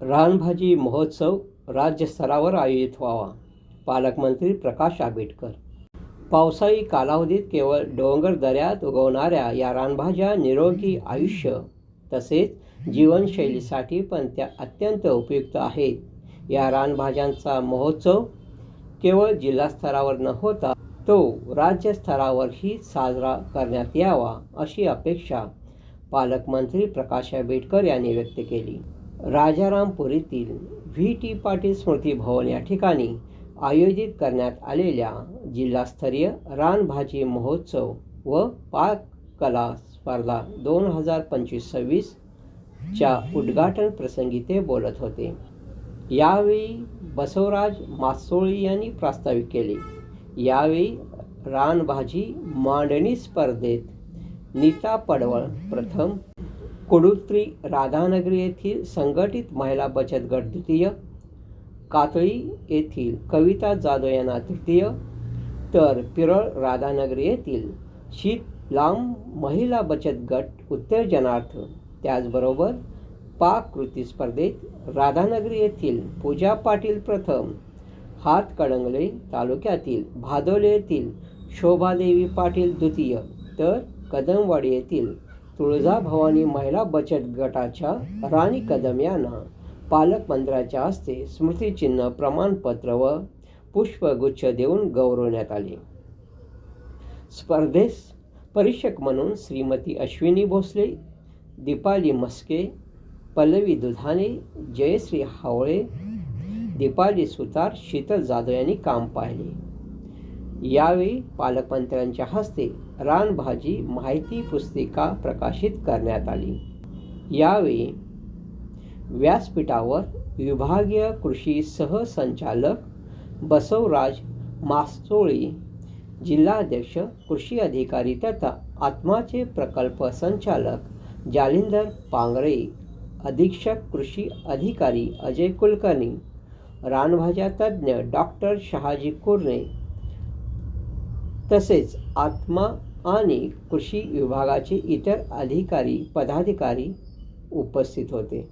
रानभाजी महोत्सव राज्यस्तरावर आयोजित व्हावा. पालकमंत्री प्रकाश आंबेडकर. पावसाळी कालावधीत केवळ डोंगर दऱ्यात उगवणाऱ्या या रानभाज्या निरोगी आयुष्य तसेच जीवनशैलीसाठी पण त्या अत्यंत उपयुक्त आहेत. या रानभाज्यांचा महोत्सव केवळ जिल्हास्तरावर न होता तो राज्यस्तरावरही साजरा करण्यात यावा अशी अपेक्षा पालकमंत्री प्रकाश आंबेडकर यांनी व्यक्त केली. राजारामपूर येथील व्ही. टी. पाटील स्मृती भवन या ठिकाणी आयोजित करण्यात आलेल्या जिल्हास्तरीय रानभाजी महोत्सव व पाक कला स्पर्धा दोन हजार पंचवीस सव्वीसच्या उद्घाटन प्रसंगी ते बोलत होते. यावेळी बसवराज मासोळी यांनी प्रास्ताविक केले. यावेळी रानभाजी मांडणी स्पर्धेत नीता पडवळ प्रथम कुडुत्री राधानगरी येथील संघटित महिला बचत गट द्वितीय कातळी येथील कविता जाधव यांना तृतीय तर पिरळ राधानगरी येथील शीत लांब महिला बचत गट उत्तेजनार्थ त्याचबरोबर पाककृती स्पर्धेत राधानगरी येथील पूजा पाटील प्रथम हातकणंगले तालुक्यातील भादोले येथील शोभादेवी पाटील द्वितीय तर कदमवाडी येथील तुळजाभवानी महिला बचत गटाच्या राणी कदम यांना पालकमंत्र्याच्या हस्ते स्मृतिचिन्ह प्रमाणपत्र व पुष्पगुच्छ देऊन गौरवण्यात आले. स्पर्धेस परीक्षक म्हणून श्रीमती अश्विनी भोसले दीपाली मस्के पल्लवी दुधाने जयश्री हावळे दीपाली सुतार शीतल जाधव यांनी काम पाहिले. यावेळी पालकमंत्र्यांच्या हस्ते रानभाजी माहिती पुस्तिका प्रकाशित करण्यात आली. यावेळी व्यासपीठावर विभागीय कृषी सहसंचालक बसवराज मासचोळी जिल्हाध्यक्ष कृषी अधिकारी तथा आत्माचे प्रकल्प संचालक जालिंदर पांगरे अधीक्षक कृषी अधिकारी अजय कुलकर्णी रानभाज्या तज्ज्ञ डॉक्टर शहाजी कुर्णे तसेच आत्मा आणि कृषी विभागाचे इतर अधिकारी पदाधिकारी उपस्थित होते.